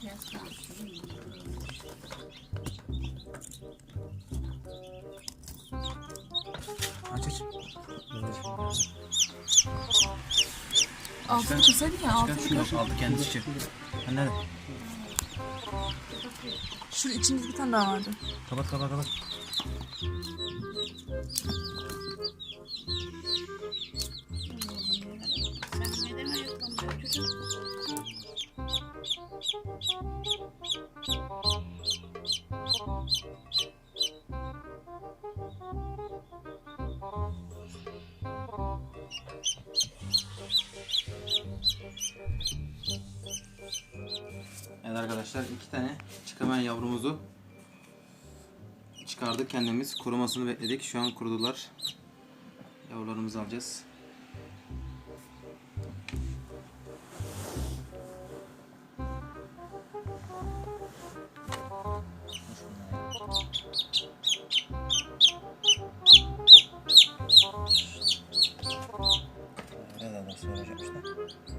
Aç aç. Altını kısaydın ya altını Çıkar şunu aldı kendisi çık. Ha nerede? Şurada içinde bir tane daha vardı. Kapat kapat kapat. Sen neden ayaklanmıyor çocuk? Evet arkadaşlar iki tane çıkamayan yavrumuzu çıkardık kendimiz. Kurumasını bekledik. Şu an kurudular. Yavrularımızı alacağız. все, ложимся.